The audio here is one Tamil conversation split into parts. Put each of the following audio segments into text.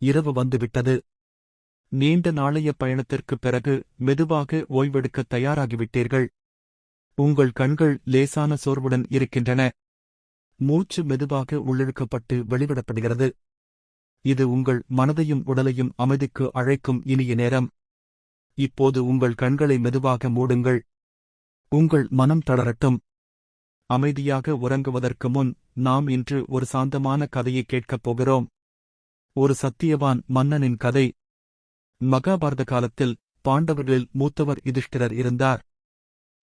இரவு வந்துவிட்டது. நீண்ட நாளைய பயணத்திற்குப் பிறகு மெதுவாக ஓய்வெடுக்க தயாராகிவிட்டீர்கள். உங்கள் கண்கள் லேசான சோர்வுடன் இருக்கின்றன. மூச்சு மெதுவாக உள்ளிழுக்கப்பட்டு வெளிவிடப்படுகிறது. இது உங்கள் மனதையும் உடலையும் அமைதிக்கு அழைக்கும் இனிய நேரம். இப்போது உங்கள் கண்களை மெதுவாக மூடுங்கள். உங்கள் மனம் தளரட்டும். அமைதியாக உறங்குவதற்கு முன் நாம் இன்று ஒரு சாந்தமான கதையை கேட்கப் போகிறோம். ஒரு சத்தியவான் மன்னனின் கதை. மகாபாரத காலத்தில் பாண்டவர்களில் மூத்தவர் யுதிஷ்டிரர் இருந்தார்.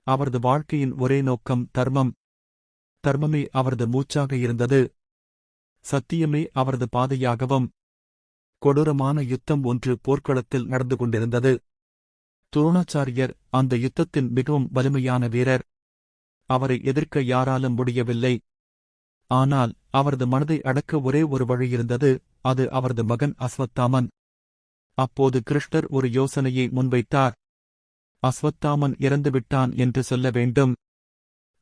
அவரது வாழ்க்கையின் ஒரே நோக்கம் தர்மம். தர்மமே அவரது மூச்சாக இருந்தது. சத்தியமே அவரது பாதையாகவும் கொடூரமான யுத்தம் ஒன்று போர்க்களத்தில் நடந்து கொண்டிருந்தது. துரோணாச்சாரியர் அந்த யுத்தத்தின் மிகவும் வலிமையான வீரர். அவரை எதிர்க்க யாராலும் முடியவில்லை. ஆனால் அவரது மனதை அடக்க ஒரே ஒரு வழி இருந்தது. அது அவரது மகன் அஸ்வத்தாமன். அப்போது கிருஷ்ணர் ஒரு யோசனையை முன்வைத்தார். அஸ்வத்தாமன் இறந்துவிட்டான் என்று சொல்ல வேண்டும்.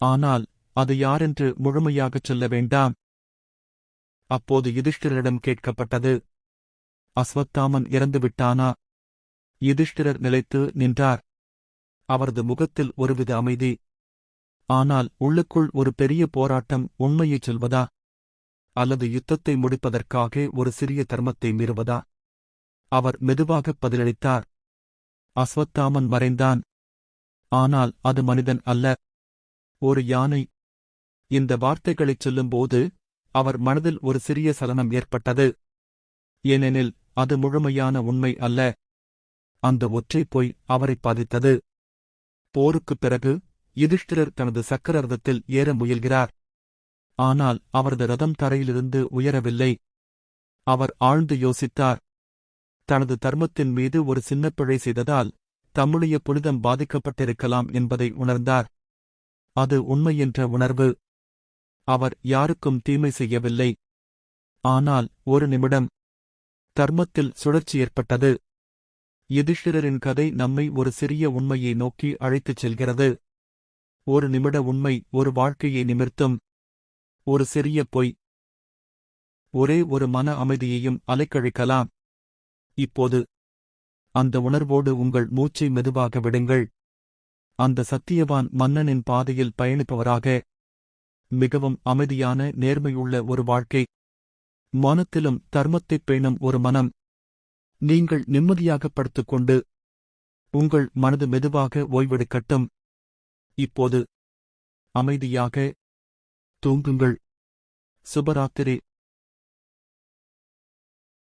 ஆனால் அது யாரென்று முழுமையாகச் சொல்ல வேண்டாம். அப்போது யுதிஷ்டிரரிடம் கேட்கப்பட்டது. அஸ்வத்தாமன் இறந்துவிட்டானா? யுதிஷ்டிரர் நிலைத்து நின்றார். அவரது முகத்தில் ஒருவித அமைதி. ஆனால் உள்ளுக்குள் ஒரு பெரிய போராட்டம் உண்மையைச் சொல்வதா? அல்லது யுத்தத்தை முடிப்பதற்காக ஒரு சிறிய தர்மத்தை மீறுவதா? அவர் மெதுவாகப் பதிலளித்தார். அஸ்வத்தாமன் மறைந்தான். ஆனால் அது மனிதன் அல்ல. ஒரு யானை. இந்த வார்த்தைகளைச் சொல்லும்போது அவர் மனதில் ஒரு சிறிய சலனம் ஏற்பட்டது. ஏனெனில் அது முழுமையான உண்மை அல்ல. அந்த ஒற்றை பொய் அவரை பாதித்தது. போருக்குப் பிறகு யுதிஷ்டிரர் தனது சக்கர ரதத்தில் ஏற முயல்கிறார். ஆனால் அவரது ரதம் தரையிலிருந்து உயரவில்லை. அவர் ஆழ்ந்து யோசித்தார். தனது தர்மத்தின் மீது ஒரு சின்ன பிழை செய்ததால் தம்முடைய புனிதம் பாதிக்கப்பட்டிருக்கலாம் என்பதை உணர்ந்தார். அது உண்மை என்ற உணர்வு. அவர் யாருக்கும் தீமை செய்யவில்லை. ஆனால் ஒரு நிமிடம். தர்மத்தில் சுழற்சி ஏற்பட்டது. யுதிஷ்டிரரின் கதை நம்மை ஒரு சிறிய உண்மையை நோக்கி அழைத்துச் செல்கிறது. ஒரு நிமிட உண்மை ஒரு வாழ்க்கையை நிமிர்த்தும். ஒரு சிறிய பொய். ஒரே ஒரு மன அமைதியையும் அலைக்கழிக்கலாம். இப்போது அந்த உணர்வோடு உங்கள் மூச்சை மெதுவாக விடுங்கள். அந்த சத்தியவான் மன்னனின் பாதையில் பயணிப்பவராக மிகவும் அமைதியான நேர்மையுள்ள ஒரு வாழ்க்கை. மனத்திலும் தர்மத்தைப் பேணும் ஒரு மனம். நீங்கள் நிம்மதியாக படுத்துக்கொண்டு உங்கள் மனது மெதுவாக ஓய்வெடுக்கட்டும். இப்போது அமைதியாக தூங்குங்கள். சுபராத்திரி.